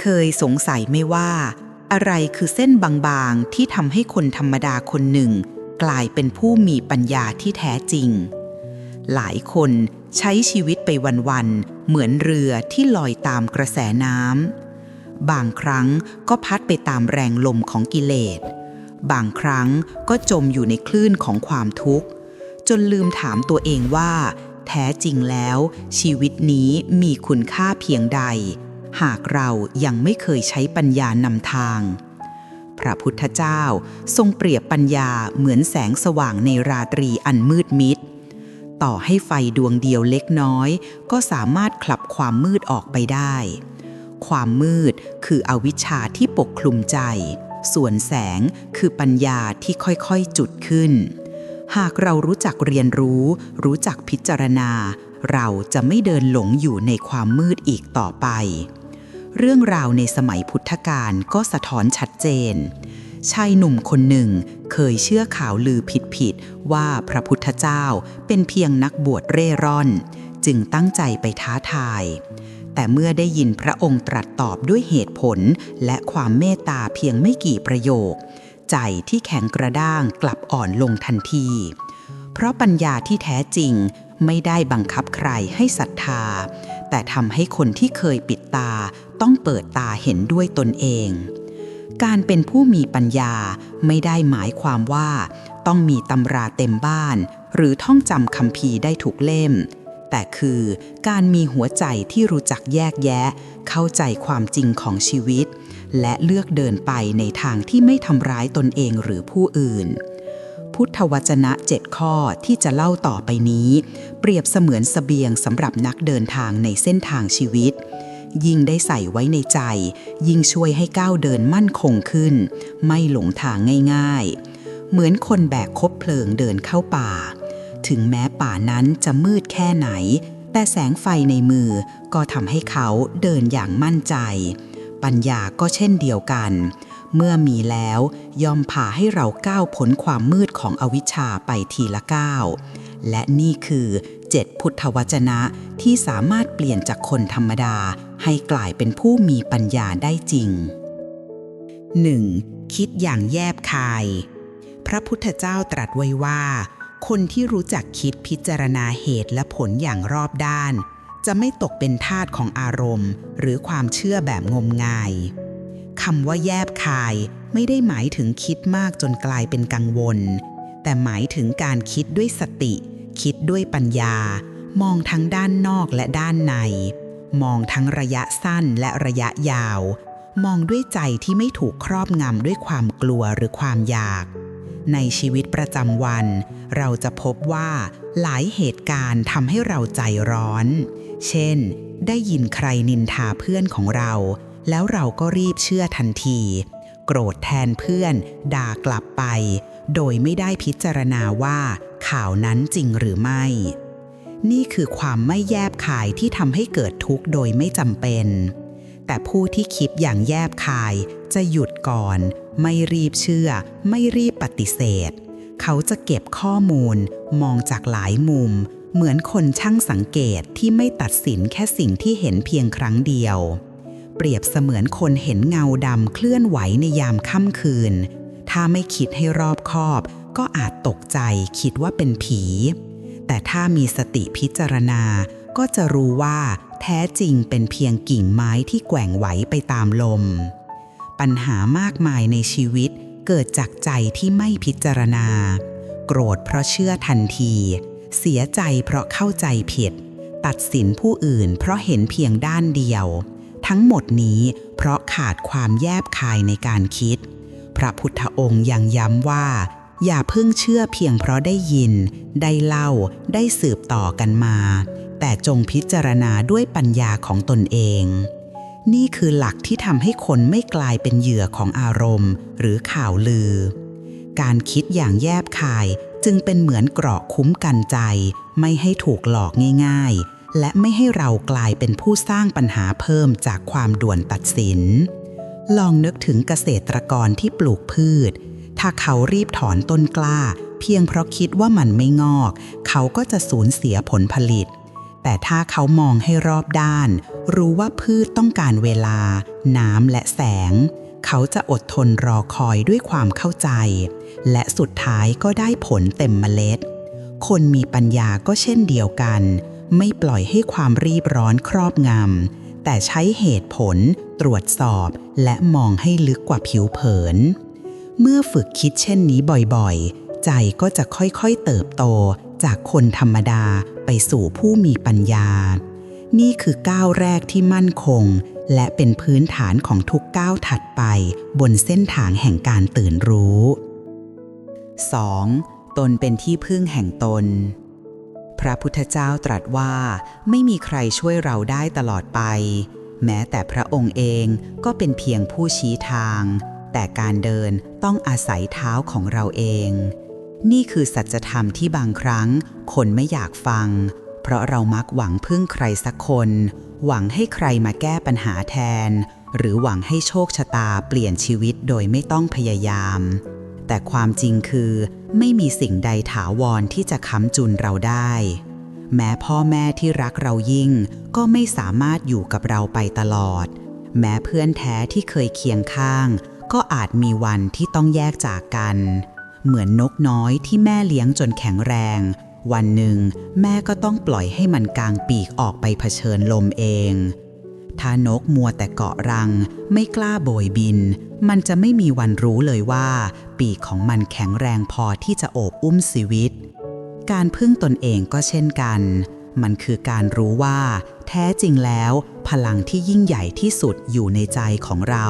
เคยสงสัยไหม่ว่า อะไรคือเส้นบางๆ ที่ทำให้คนธรรมดาคนหนึ่ง กลายเป็นผู้มีปัญญาที่แท้จริง หลายคนใช้ชีวิตไปวันๆ เหมือนเรือที่ลอยตามกระแสน้ำบางครั้งก็พัดไปตามแรงลมของกิเลส บางครั้งก็จมอยู่ในคลื่นของความทุกข์ จนลืมถามตัวเองว่า แท้จริงแล้ว ชีวิตนี้มีคุณค่าเพียงใด หากเรายังไม่เคยใช้ปัญญานำทาง พระพุทธเจ้าทรงเปรียบปัญญาเหมือนแสงสว่างในราตรีอันมืดมิด ต่อให้ไฟดวงเดียวเล็กน้อย ก็สามารถคลับความมืดออกไปได้ ความมืดคืออวิชชาที่ปกคลุมใจ ส่วนแสงคือปัญญาที่ค่อยๆจุดขึ้น หากเรารู้จักเรียนรู้ รู้จักพิจารณาเราจะไม่เดินหลงอยู่ในความมืดอีกต่อไป เรื่องราวในสมัยพุทธกาลก็สะท้อนชัดเจน ชายหนุ่มคนหนึ่งเคยเชื่อข่าวลือผิดๆว่าพระพุทธเจ้าเป็นเพียงนักบวชเร่ร่อน จึงตั้งใจไปท้าทาย แต่เมื่อได้ยินพระองค์ตรัสตอบด้วยเหตุผลและความเมตตาเพียงไม่กี่ประโยค ใจที่แข็งกระด้างกลับอ่อนลงทันที เพราะปัญญาที่แท้จริงไม่ได้บังคับใครให้ศรัทธา แต่ทำให้คนที่เคยปิดตาต้องเปิดตาเห็นด้วยตนเอง การเป็นผู้มีปัญญาไม่ได้หมายความว่า ต้องมีตำราเต็มบ้าน หรือท่องจำคำพีได้ถูกเล่ม แต่คือการมีหัวใจที่รู้จักแยกแยะ เข้าใจความจริงของชีวิต และเลือกเดินไปในทางที่ไม่ทำร้ายตนเองหรือผู้อื่น พุทธวจนะเจ็ดข้อที่จะเล่าต่อไปนี้ เปรียบเสมือนเสบียงสำหรับนักเดินทางในเส้นทางชีวิต ยิ่งได้ใส่ไว้ในใจ ยิ่งช่วยให้ก้าวเดินมั่นคงขึ้น ไม่หลงทางง่าย ๆ เหมือนคนแบกคบเพลิงเดินเข้าป่า ถึงแม้ป่านั้นจะมืดแค่ไหน แต่แสงไฟในมือก็ทำให้เขาเดินอย่างมั่นใจ ปัญญาก็เช่นเดียวกันเเมื่อมีแล้วยอมพาให้เราก้าวพ้นความมืดของอวิชชาไปทีละก้าวและนี่คือเจ็ดพุทธวจนะที่สามารถเปลี่ยนจากคนธรรมดาให้กลายเป็นผู้มีปัญญาได้จริง 1. คิดอย่างแยบคาย พระพุทธเจ้าตรัสไว้ว่า คนที่รู้จักคิดพิจารณาเหตุและผลอย่างรอบด้าน จะไม่ตกเป็นทาสของอารมณ์ หรือความเชื่อแบบงมงาย คำว่าแยบคายไม่ได้หมายถึงคิดมากจนกลายเป็นกังวล แต่หมายถึงการคิดด้วยสติ คิดด้วยปัญญา มองทั้งด้านนอกและด้านใน มองทั้งระยะสั้นและระยะยาว มองด้วยใจที่ไม่ถูกครอบงำด้วยความกลัวหรือความอยาก ในชีวิตประจำวัน เราจะพบว่า หลายเหตุการณ์ทำให้เราใจร้อน เช่น ได้ยินใครนินทาเพื่อนของเรา แล้วเราก็รีบเชื่อทันที โกรธแทนเพื่อน ด่ากลับไป โดยไม่ได้พิจารณาว่า ข่าวนั้นจริงหรือไม่ นี่คือความไม่แยบคายที่ทำให้เกิดทุกข์โดยไม่จำเป็น แต่ผู้ที่คิดอย่างแยบคายจะหยุดก่อน ไม่รีบเชื่อ ไม่รีบปฏิเสธ เขาจะเก็บข้อมูล มองจากหลายมุม เหมือนคนช่างสังเกตที่ไม่ตัดสินแค่สิ่งที่เห็นเพียงครั้งเดียว เปรียบเสมือนคนเห็นเงาดำเคลื่อนไหวในยามค่ำคืน ถ้าไม่คิดให้รอบคอบ ก็อาจตกใจคิดว่าเป็นผี แต่ถ้ามีสติพิจารณา ก็จะรู้ว่าแท้จริงเป็นเพียงกิ่งไม้ที่แกว่งไหวไปตามลม ปัญหามากมายในชีวิตเกิดจากใจที่ไม่พิจารณา โกรธเพราะเชื่อทันที เสียใจเพราะเข้าใจผิด ตัดสินผู้อื่นเพราะเห็นเพียงด้านเดียว ทั้งหมดนี้เพราะขาดความแยบคายในการคิด พระพุทธองค์ยังย้ำว่า อย่าเพิ่งเชื่อเพียงเพราะได้ยิน ได้เล่าได้สืบต่อกันมา แต่จงพิจารณาด้วยปัญญาของตนเอง นี่คือหลักที่ทำให้คนไม่กลายเป็นเหยื่อของอารมณ์ หรือข่าวลือ การคิดอย่างแยบคายจึงเป็นเหมือนเกราะคุ้มกันใจ ไม่ให้ถูกหลอกง่าย ๆ และไม่ให้เรากลายเป็นผู้สร้างปัญหาเพิ่มจากความด่วนตัดสิน ลองนึกถึงเกษตรกรที่ปลูกพืช ถ้าเขารีบถอนต้นกล้า เพียงเพราะคิดว่ามันไม่งอก เขาก็จะสูญเสียผลผลิต แต่ถ้าเขามองให้รอบด้าน รู้ว่าพืชต้องการเวลา น้ำและแสง เขาจะอดทนรอคอยด้วยความเข้าใจ และสุดท้ายก็ได้ผลเต็มเมล็ด คนมีปัญญาก็เช่นเดียวกัน ไม่ปล่อยให้ความรีบร้อนครอบงำ แต่ใช้เหตุผล ตรวจสอบ และมองให้ลึกกว่าผิวเผิน เมื่อฝึกคิดเช่นนี้บ่อยๆ ใจก็จะค่อยๆเติบโตจากคนธรรมดาไปสู่ผู้มีปัญญา นี่คือก้าวแรกที่มั่นคง และเป็นพื้นฐานของทุกก้าวถัดไปบนเส้นทางแห่งการตื่นรู้ 2. ตนเป็นที่พึ่งแห่งตน พระพุทธเจ้าตรัสว่าไม่มีใครช่วยเราได้ตลอดไป แม้แต่พระองค์เองก็เป็นเพียงผู้ชี้ทาง แต่การเดินต้องอาศัยเท้าของเราเอง นี่คือสัจธรรมที่บางครั้ง คนไม่อยากฟัง เพราะเรามักหวังพึ่งใครสักคน หวังให้ใครมาแก้ปัญหาแทน หรือหวังให้โชคชะตาเปลี่ยนชีวิตโดยไม่ต้องพยายาม แต่ความจริงคือ ไม่มีสิ่งใดถาวรที่จะค้ำจุนเราได้ แม้พ่อแม่ที่รักเรายิ่ง ก็ไม่สามารถอยู่กับเราไปตลอด แม้เพื่อนแท้ที่เคยเคียงข้าง ก็อาจมีวันที่ต้องแยกจากกัน เหมือนนกน้อยที่แม่เลี้ยงจนแข็งแรง วันหนึ่ง แม่ก็ต้องปล่อยให้มันกางปีกออกไปเผชิญลมเอง ถ้านกมัวแต่เกาะรัง ไม่กล้าโบยบิน มันจะไม่มีวันรู้เลยว่า ปีกของมันแข็งแรงพอที่จะโอบอุ้มชีวิต การพึ่งตนเองก็เช่นกัน มันคือการรู้ว่า แท้จริงแล้ว พลังที่ยิ่งใหญ่ที่สุดอยู่ในใจของเรา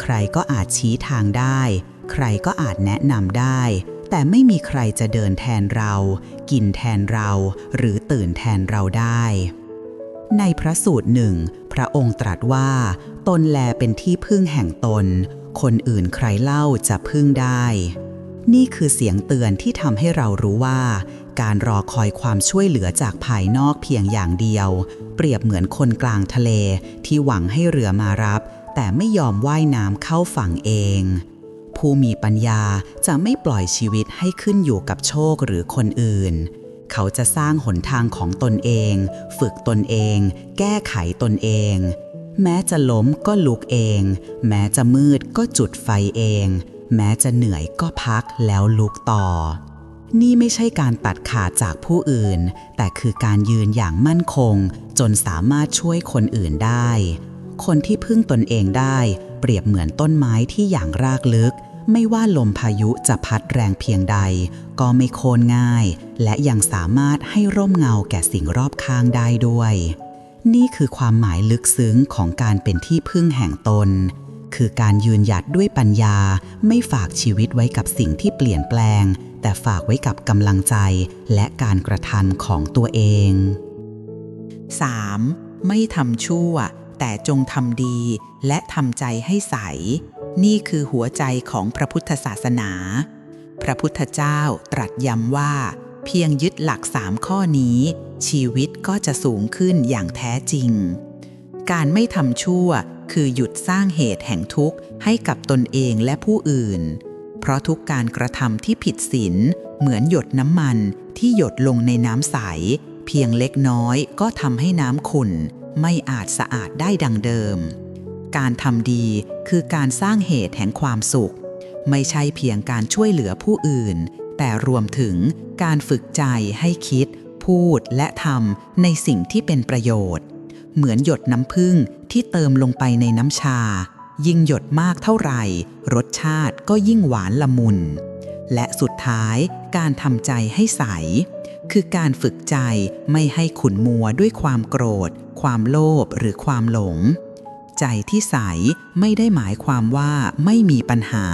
ใครก็อาจชี้ทางได้ ใครก็อาจแนะนำได้ แต่ไม่มีใครจะเดินแทนเรา กินแทนเรา หรือตื่นแทนเราได้ ในพระสูตรหนึ่ง พระองค์ตรัสว่า ตนแลเป็นที่พึ่งแห่งตน คนอื่นใครเล่าจะพึ่งได้ นี่คือเสียงเตือนที่ทำให้เรารู้ว่า การรอคอยความช่วยเหลือจากภายนอกเพียงอย่างเดียว เปรียบเหมือนคนกลางทะเลที่หวังให้เรือมารับ แต่ไม่ยอมว่ายน้ำเข้าฝั่งเอง ผู้มีปัญญาจะไม่ปล่อยชีวิตให้ขึ้นอยู่กับโชคหรือคนอื่น เขาจะสร้างหนทางของตนเอง ฝึกตนเอง แก้ไขตนเอง แม้จะล้มก็ลุกเอง แม้จะมืดก็จุดไฟเอง แม้จะเหนื่อยก็พักแล้วลุกต่อ นี่ไม่ใช่การตัดขาดจากผู้อื่น แต่คือการยืนอย่างมั่นคง จนสามารถช่วยคนอื่นได้ คนที่พึ่งตนเองได้ เปรียบเหมือนต้นไม้ที่อย่างรากลึก ไม่ว่าลมพายุจะพัดแรงเพียงใด ก็ไม่โค่นง่าย และยังสามารถให้ร่มเงาแก่สิ่งรอบข้างได้ด้วย นี่คือความหมายลึกซึ้งของการเป็นที่พึ่งแห่งตน คือการยืนหยัดด้วยปัญญา ไม่ฝากชีวิตไว้กับสิ่งที่เปลี่ยนแปลง แต่ฝากไว้กับกำลังใจ และการกระทำของตัวเอง 3. ไม่ทำชั่ว แต่จงทำดี และทำใจให้ใส นี่คือหัวใจของพระพุทธศาสนา พระพุทธเจ้าตรัสย้ำว่า เพียงยึดหลักสามข้อนี้ ชีวิตก็จะสูงขึ้นอย่างแท้จริง การไม่ทำชั่วคือหยุดสร้างเหตุแห่งทุกข์ให้กับตนเองและผู้อื่น เพราะทุกการกระทำที่ผิดศีลเหมือนหยดน้ำมันที่หยดลงในน้ำใส เพียงเล็กน้อยก็ทำให้น้ำขุ่น ไม่อาจสะอาดได้ดังเดิม การทำดีคือการสร้างเหตุแห่งความสุข ไม่ใช่เพียงการช่วยเหลือผู้อื่น แต่รวมถึงการฝึกใจให้คิด พูดและทำในสิ่งที่เป็นประโยชน์ เหมือนหยดน้ำผึ้งที่เติมลงไปในน้ำชา ยิ่งหยดมากเท่าไหร่ รสชาติก็ยิ่งหวานละมุน และสุดท้ายการทำใจให้ใส คือการฝึกใจไม่ให้ขุนมัวด้วยความโกรธ ความโลภหรือความหลง ใจที่ใสไม่ได้หมายความว่าไม่มีปัญหา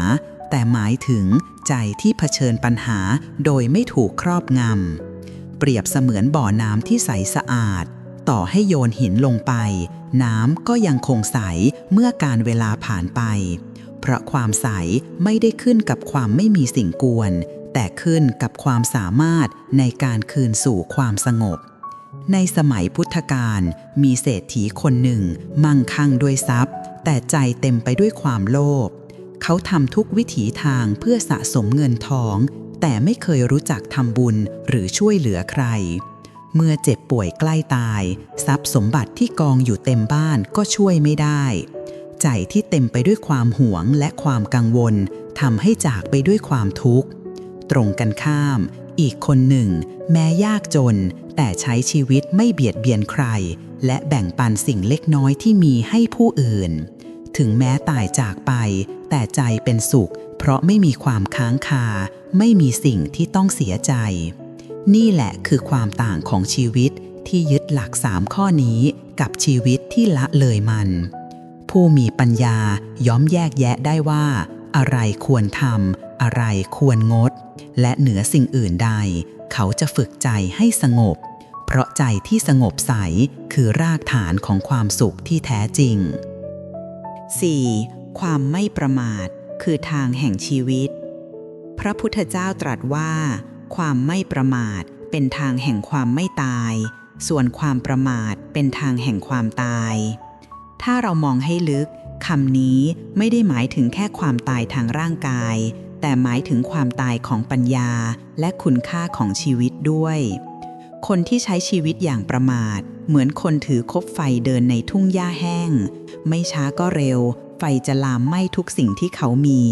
แต่หมายถึงใจที่เผชิญปัญหาโดยไม่ถูกครอบงำ เปรียบเสมือนบ่อน้ำที่ใสสะอาด ต่อให้โยนหินลงไป น้ำก็ยังคงใสเมื่อการเวลาผ่านไป เพราะความใสไม่ได้ขึ้นกับความไม่มีสิ่งกวน แต่ขึ้นกับความสามารถในการคืนสู่ความสงบ ในสมัยพุทธกาลมีเศรษฐีคนหนึ่ง มั่งคั่งด้วยทรัพย์ แต่ใจเต็มไปด้วยความโลภเขาทำทุกวิถีทางเพื่อสะสมเงินทอง แต่ไม่เคยรู้จักทำบุญหรือช่วยเหลือใคร เมื่อเจ็บป่วยใกล้ตาย ทรัพย์สมบัติที่กองอยู่เต็มบ้านก็ช่วยไม่ได้ ใจที่เต็มไปด้วยความหวงและความกังวลทำให้จากไปด้วยความทุกข์ ตรงกันข้าม อีกคนหนึ่ง แม้ยากจน แต่ใช้ชีวิตไม่เบียดเบียนใคร และแบ่งปันสิ่งเล็กน้อยที่มีให้ผู้อื่น ถึงแม้ตายจากไป แต่ใจเป็นสุข เพราะไม่มีความค้างคา ไม่มีสิ่งที่ต้องเสียใจ นี่แหละคือความต่างของชีวิตที่ยึดหลักสามข้อนี้กับชีวิตที่ละเลยมัน ผู้มีปัญญาย้อมแยกแยะได้ว่า อะไรควรทำ อะไรควรงด และเหนือสิ่งอื่นใด เขาจะฝึกใจให้สงบ เพราะใจที่สงบใสคือรากฐานของความสุขที่แท้จริง 4. ความไม่ประมาท คือทางแห่งชีวิต พระพุทธเจ้าตรัสว่า ความไม่ประมาทเป็นทางแห่งความไม่ตาย ส่วนความประมาทเป็นทางแห่งความตาย ถ้าเรามองให้ลึกคำนี้ไม่ได้หมายถึงแค่ความตายทางร่างกาย แต่หมายถึงความตายของปัญญาและคุณค่าของชีวิตด้วย คนที่ใช้ชีวิตอย่างประมาท เหมือนคนถือคบไฟเดินในทุ่งหญ้าแห้ง ไม่ช้าก็เร็ว ไฟจะลามไหม้ทุกสิ่งที่เขามี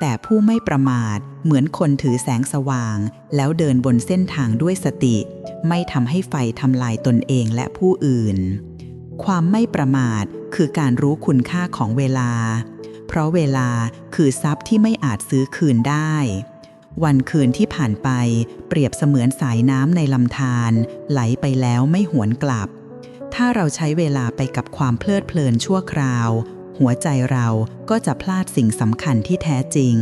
แต่ผู้ไม่ประมาทเหมือนคนถือแสงสว่าง แล้วเดินบนเส้นทางด้วยสติ ไม่ทำให้ไฟทำลายตนเองและผู้อื่น ความไม่ประมาทคือการรู้คุณค่าของเวลา เพราะเวลาคือทรัพย์ที่ไม่อาจซื้อคืนได้ วันคืนที่ผ่านไปเปรียบเสมือนสายน้ำในลำธารไหลไปแล้วไม่หวนกลับ ถ้าเราใช้เวลาไปกับความเพลิดเพลินชั่วคราว หัวใจเราก็จะพลาดสิ่งสำคัญที่แท้จริง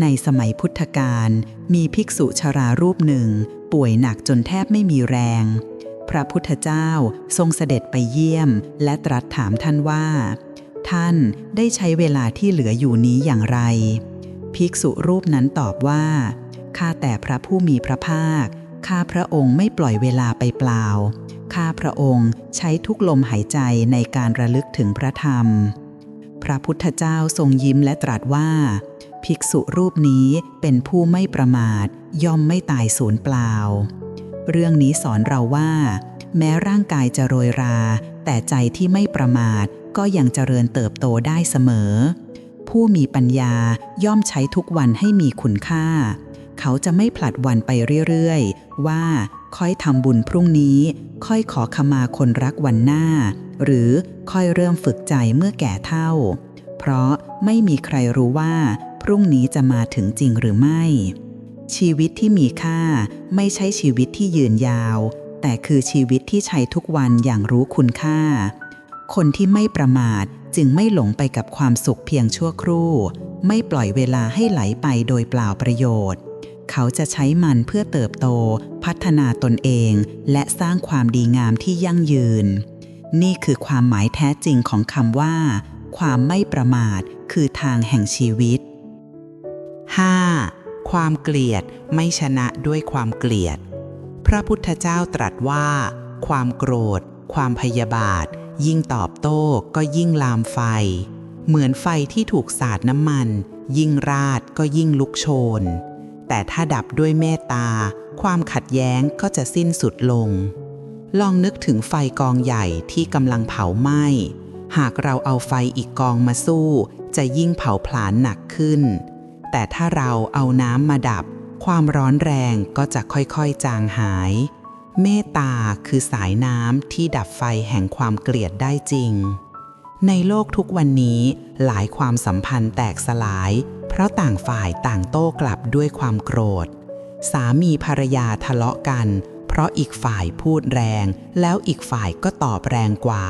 ในสมัยพุทธกาลมีภิกษุชรารูปหนึ่ง ป่วยหนักจนแทบไม่มีแรงพระพุทธเจ้าทรงเสด็จไปเยี่ยม และตรัสถามท่านว่า ท่านได้ใช้เวลาที่เหลืออยู่นี้อย่างไร ภิกษุรูปนั้นตอบว่า ข้าแต่พระผู้มีพระภาค ข้าพระองค์ไม่ปล่อยเวลาไปเปล่า ข้าพระองค์ใช้ทุกลมหายใจในการระลึกถึงพระธรรม พระพุทธเจ้าทรงยิ้มและตรัสว่า ภิกษุรูปนี้เป็นผู้ไม่ประมาท ย่อมไม่ตายสูญเปล่า เรื่องนี้สอนเราว่า แม้ร่างกายจะโรยรา แต่ใจที่ไม่ประมาท ก็ยังเจริญเติบโตได้เสมอ ผู้มีปัญญาย่อมใช้ทุกวันให้มีคุณค่า เขาจะไม่ผลัดวันไปเรื่อยๆ ว่าค่อยทำบุญพรุ่งนี้ ค่อยขอขมาคนรักวันหน้า หรือค่อยเริ่มฝึกใจเมื่อแก่เท่า เพราะไม่มีใครรู้ว่า พรุ่งนี้จะมาถึงจริงหรือไม่ ชีวิตที่มีค่าไม่ใช่ชีวิตที่ยืนยาว แต่คือชีวิตที่ใช้ทุกวันอย่างรู้คุณค่า คนที่ไม่ประมาทจึงไม่หลงไปกับความสุขเพียงชั่วครู่ ไม่ปล่อยเวลาให้ไหลไปโดยเปล่าประโยชน์ เขาจะใช้มันเพื่อเติบโต พัฒนาตนเอง และสร้างความดีงามที่ยั่งยืน นี่คือความหมายแท้จริงของคำว่า ความไม่ประมาทคือทางแห่งชีวิต 5. ความเกลียดไม่ชนะด้วยความเกลียด พระพุทธเจ้าตรัสว่า ความโกรธ ความพยาบาท ยิ่งตอบโต้ก็ยิ่งลามไฟ เหมือนไฟที่ถูกสาดน้ำมัน ยิ่งราดก็ยิ่งลุกโชน แต่ถ้าดับด้วยเมตตา ความขัดแย้งก็จะสิ้นสุดลง ลองนึกถึงไฟกองใหญ่ที่กำลังเผาไหม้ หากเราเอาไฟอีกกองมาสู้ จะยิ่งเผาผลาญหนักขึ้น แต่ถ้าเราเอาน้ำมาดับ ความร้อนแรงก็จะค่อยๆจางหาย เมตตาคือสายน้ำที่ดับไฟแห่งความเกลียดได้จริง ในโลกทุกวันนี้หลายความสัมพันธ์แตกสลาย เพราะต่างฝ่ายต่างโต้กลับด้วยความโกรธ สามีภรรยาทะเลาะกัน เพราะอีกฝ่ายพูดแรง แล้วอีกฝ่ายก็ตอบแรงกว่า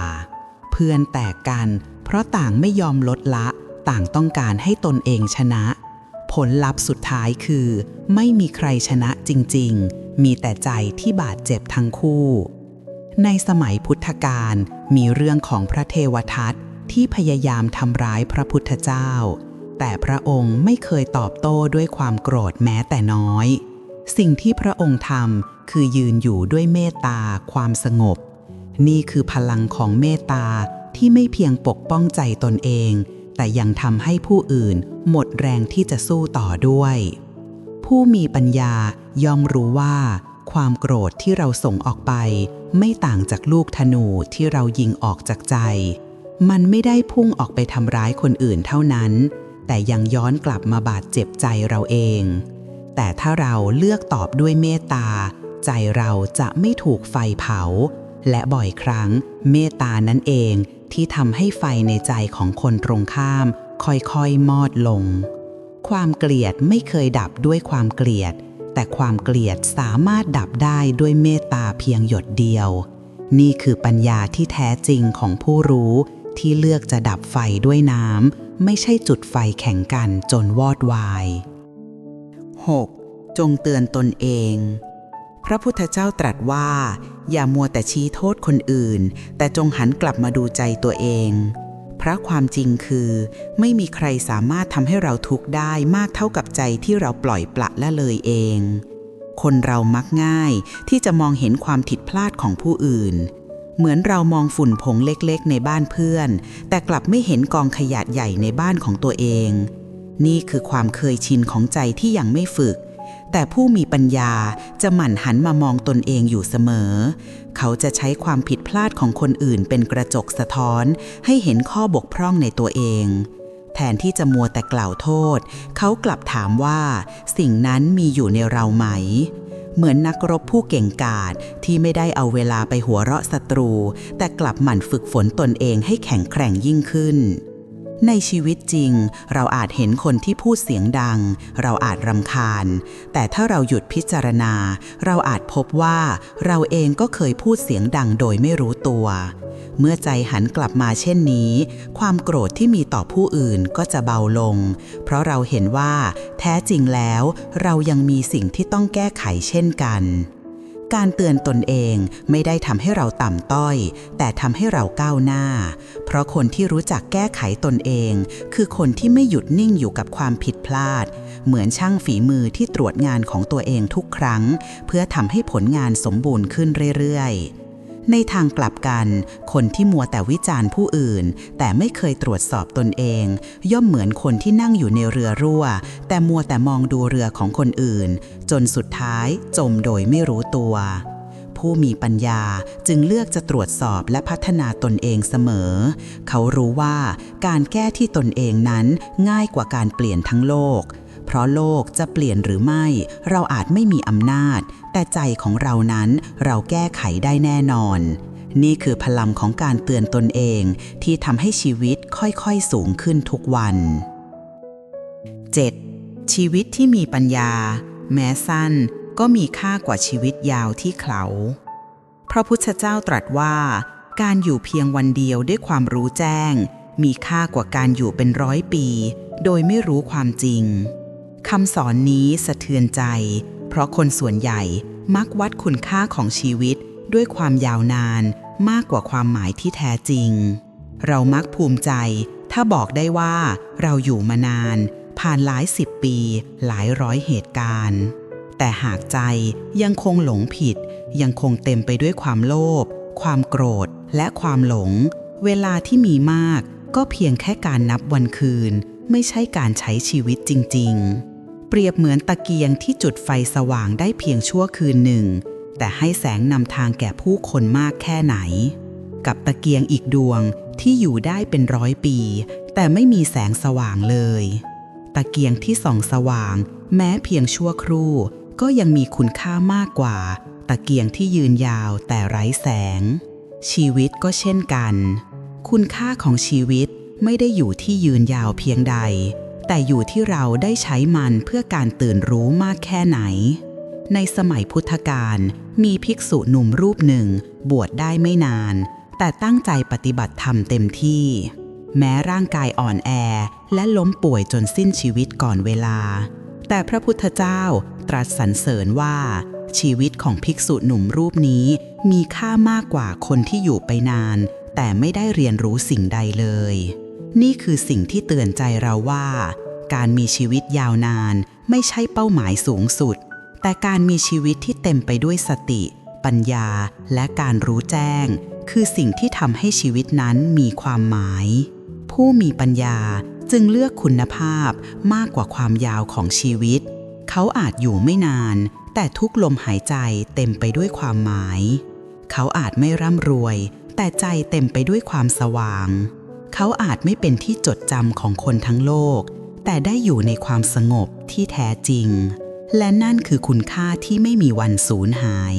เพื่อนแตกกัน เพราะต่างไม่ยอมลดละ ต่างต้องการให้ตนเองชนะ ผลลัพธ์สุดท้ายคือ ไม่มีใครชนะจริง ๆ มีแต่ใจที่บาดเจ็บทั้งคู่ ในสมัยพุทธกาลมีเรื่องของพระเทวทัตที่พยายามทำร้ายพระพุทธเจ้า แต่พระองค์ไม่เคยตอบโต้ด้วยความโกรธแม้แต่น้อย สิ่งที่พระองค์ทำคือยืนอยู่ด้วยเมตตาความสงบ นี่คือพลังของเมตตาที่ไม่เพียงปกป้องใจตนเอง แต่ยังทำให้ผู้อื่นหมดแรงที่จะสู้ต่อด้วย ผู้มีปัญญาย่อมรู้ว่า ความโกรธที่เราส่งออกไป ไม่ต่างจากลูกธนูที่เรายิงออกจากใจ มันไม่ได้พุ่งออกไปทำร้ายคนอื่นเท่านั้น แต่ยังย้อนกลับมาบาดเจ็บใจเราเอง แต่ถ้าเราเลือกตอบด้วยเมตตา ใจเราจะไม่ถูกไฟเผา และบ่อยครั้ง เมตตานั่นเองที่ทำให้ไฟในใจของคนตรงข้าม ค่อยๆมอดลง ความเกลียดไม่เคยดับด้วยความเกลียด แต่ความเกลียดสามารถดับได้ด้วยเมตตาเพียงหยดเดียว นี่คือปัญญาที่แท้จริงของผู้รู้ที่เลือกจะดับไฟด้วยน้ำไม่ใช่จุดไฟแข่งกันจนวอดวาย 6. จงเตือนตนเอง พระพุทธเจ้าตรัสว่า อย่ามัวแต่ชี้โทษคนอื่น แต่จงหันกลับมาดูใจตัวเอง เพราะความจริงคือ ไม่มีใครสามารถทำให้เราทุกข์ได้มากเท่ากับใจที่เราปล่อยปละละเลยเอง คนเรามักง่ายที่จะมองเห็นความผิดพลาดของผู้อื่น เหมือนเรามองฝุ่นผงเล็กๆ ในบ้านเพื่อน แต่กลับไม่เห็นกองขยะใหญ่ในบ้านของตัวเอง นี่คือความเคยชินของใจที่ยังไม่ฝึก แต่ผู้มีปัญญาจะหมั่นหันมามองตนเองอยู่เสมอ เขาจะใช้ความผิดพลาดของคนอื่นเป็นกระจกสะท้อน ให้เห็นข้อบกพร่องในตัวเอง แทนที่จะมัวแต่กล่าวโทษ เขากลับถามว่า สิ่งนั้นมีอยู่ในเราไหมเหมือนนักรบผู้เก่งกาจที่ไม่ได้เอาเวลาไปหัวเราะศัตรู แต่กลับหมั่นฝึกฝนตนเองให้แข็งแกร่งยิ่งขึ้น ในชีวิตจริง เราอาจเห็นคนที่พูดเสียงดัง เราอาจรำคาญ แต่ถ้าเราหยุดพิจารณา เราอาจพบว่าเราเองก็เคยพูดเสียงดังโดยไม่รู้ตัว เมื่อใจหันกลับมาเช่นนี้ ความโกรธที่มีต่อผู้อื่นก็จะเบาลง เพราะเราเห็นว่า แท้จริงแล้ว เรายังมีสิ่งที่ต้องแก้ไขเช่นกัน การเตือนตนเองไม่ได้ทำให้เราต่ำต้อย แต่ทำให้เราก้าวหน้า เพราะคนที่รู้จักแก้ไขตนเอง คือคนที่ไม่หยุดนิ่งอยู่กับความผิดพลาด เหมือนช่างฝีมือที่ตรวจงานของตัวเองทุกครั้ง เพื่อทำให้ผลงานสมบูรณ์ขึ้นเรื่อยๆ ในทางกลับกัน คนที่มัวแต่วิจารณ์ผู้อื่น แต่ไม่เคยตรวจสอบตนเอง ย่อมเหมือนคนที่นั่งอยู่ในเรือรั่ว แต่มัวแต่มองดูเรือของคนอื่น จนสุดท้ายจมโดยไม่รู้ตัว ผู้มีปัญญาจึงเลือกจะตรวจสอบและพัฒนาตนเองเสมอ เขารู้ว่าการแก้ที่ตนเองนั้นง่ายกว่าการเปลี่ยนทั้งโลก เพราะโลกจะเปลี่ยนหรือไม่ เราอาจไม่มีอำนาจ แต่ใจของเรานั้นเราแก้ไขได้แน่นอน นี่คือพลังของการเตือนตนเองที่ทำให้ชีวิตค่อยๆสูงขึ้นทุกวัน 7. ชีวิตที่มีปัญญา แม้สั้นก็มีค่ากว่าชีวิตยาวที่เขาพระพุทธเจ้าตรัสว่า การอยู่เพียงวันเดียวด้วยความรู้แจ้ง มีค่ากว่าการอยู่เป็นร้อยปี โดยไม่รู้ความจริง คำสอนนี้สะเทือนใจ เพราะคนส่วนใหญ่มักวัดคุณค่าของชีวิตด้วยความยาวนานมากกว่าความหมายที่แท้จริง เรามักภูมิใจ ถ้าบอกได้ว่าเราอยู่มานาน ผ่านหลายสิบปี หลายร้อยเหตุการณ์ แต่หากใจยังคงหลงผิด ยังคงเต็มไปด้วยความโลภความโกรธและความหลง เวลาที่มีมากก็เพียงแค่การนับวันคืน ไม่ใช่การใช้ชีวิตจริง ๆ เปรียบเหมือนตะเกียงที่จุดไฟสว่างได้เพียงชั่วคืนหนึ่ง แต่ให้แสงนำทางแก่ผู้คนมากแค่ไหน กับตะเกียงอีกดวงที่อยู่ได้เป็นร้อยปี แต่ไม่มีแสงสว่างเลย ตะเกียงที่ส่องสว่าง แม้เพียงชั่วครู่ ก็ยังมีคุณค่ามากกว่า ตะเกียงที่ยืนยาวแต่ไร้แสง ชีวิตก็เช่นกัน คุณค่าของชีวิตไม่ได้อยู่ที่ยืนยาวเพียงใด แต่อยู่ที่เราได้ใช้มันเพื่อการตื่นรู้มากแค่ไหน ในสมัยพุทธกาลมีภิกษุหนุ่มรูปหนึ่ง บวชได้ไม่นาน แต่ตั้งใจปฏิบัติธรรมเต็มที่ แม้ร่างกายอ่อนแอและล้มป่วยจนสิ้นชีวิตก่อนเวลา แต่พระพุทธเจ้าตรัสสรรเสริญว่า ชีวิตของภิกษุหนุ่มรูปนี้มีค่ามากกว่าคนที่อยู่ไปนาน แต่ไม่ได้เรียนรู้สิ่งใดเลย นี่คือสิ่งที่เตือนใจเราว่า การมีชีวิตยาวนานไม่ใช่เป้าหมายสูงสุด แต่การมีชีวิตที่เต็มไปด้วยสติ ปัญญา และการรู้แจ้ง คือสิ่งที่ทำให้ชีวิตนั้นมีความหมาย ผู้มีปัญญาจึงเลือกคุณภาพมากกว่าความยาวของชีวิต เขาอาจอยู่ไม่นาน แต่ทุกลมหายใจเต็มไปด้วยความหมาย เขาอาจไม่ร่ำรวย แต่ใจเต็มไปด้วยความสว่าง เขาอาจไม่เป็นที่จดจำของคนทั้งโลก แต่ได้อยู่ในความสงบที่แท้จริง และนั่นคือคุณค่าที่ไม่มีวันสูญหาย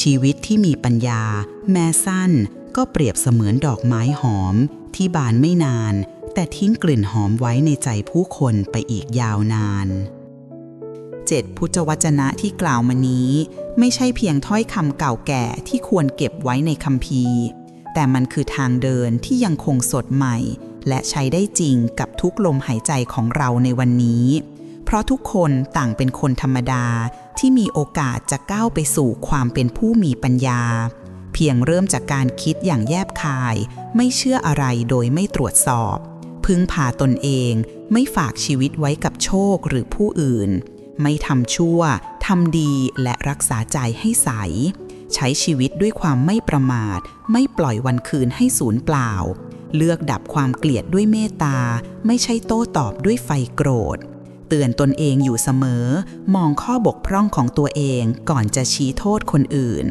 ชีวิตที่มีปัญญา แม้สั้น ก็เปรียบเสมือนดอกไม้หอม ที่บานไม่นาน แต่ทิ้งกลิ่นหอมไว้ในใจผู้คนไปอีกยาวนานเจ็ดพุทธวจนะที่กล่าวมานี้ ไม่ใช่เพียงถ้อยคำเก่าแก่ที่ควรเก็บไว้ในคัมภีร์ แต่มันคือทางเดินที่ยังคงสดใหม่ และใช้ได้จริงกับทุกลมหายใจของเราในวันนี้ เพราะทุกคนต่างเป็นคนธรรมดาที่มีโอกาสจะก้าวไปสู่ความเป็นผู้มีปัญญา เพียงเริ่มจากการคิดอย่างแยบคาย ไม่เชื่ออะไรโดยไม่ตรวจสอบ พึ่งพาตนเองไม่ฝากชีวิตไว้กับโชคหรือผู้อื่น ไม่ทำชั่วทำดีและรักษาใจให้ใส ใช้ชีวิตด้วยความไม่ประมาท ไม่ปล่อยวันคืนให้สูญเปล่า เลือกดับความเกลียดด้วยเมตตา ไม่ใช่โต้ตอบด้วยไฟโกรธ เตือนตนเองอยู่เสมอ มองข้อบกพร่องของตัวเองก่อนจะชี้โทษคนอื่น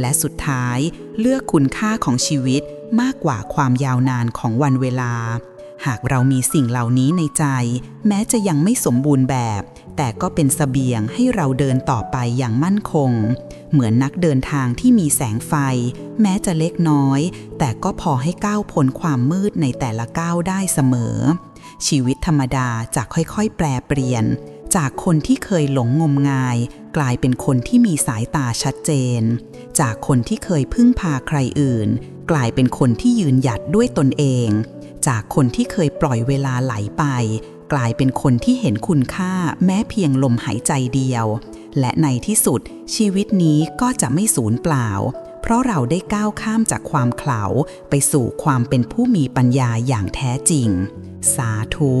และสุดท้ายเลือกคุณค่าของชีวิตมากกว่าความยาวนานของวันเวลา หากเรามีสิ่งเหล่านี้ในใจ แม้จะยังไม่สมบูรณ์แบบ แต่ก็เป็นเสบียงให้เราเดินต่อไปอย่างมั่นคง เหมือนนักเดินทางที่มีแสงไฟ แม้จะเล็กน้อย แต่ก็พอให้ก้าวพ้นความมืดในแต่ละก้าวได้เสมอ ชีวิตธรรมดาจะค่อยๆ แปลเปลี่ยน จากคนที่เคยหลงงมงาย กลายเป็นคนที่มีสายตาชัดเจน จากคนที่เคยพึ่งพาใครอื่น กลายเป็นคนที่ยืนหยัดด้วยตนเอง จากคนที่เคยปล่อยเวลาไหลไป กลายเป็นคนที่เห็นคุณค่าแม้เพียงลมหายใจเดียว และในที่สุดชีวิตนี้ก็จะไม่สูญเปล่า เพราะเราได้ก้าวข้ามจากความเขลาไปสู่ความเป็นผู้มีปัญญาอย่างแท้จริง สาธุ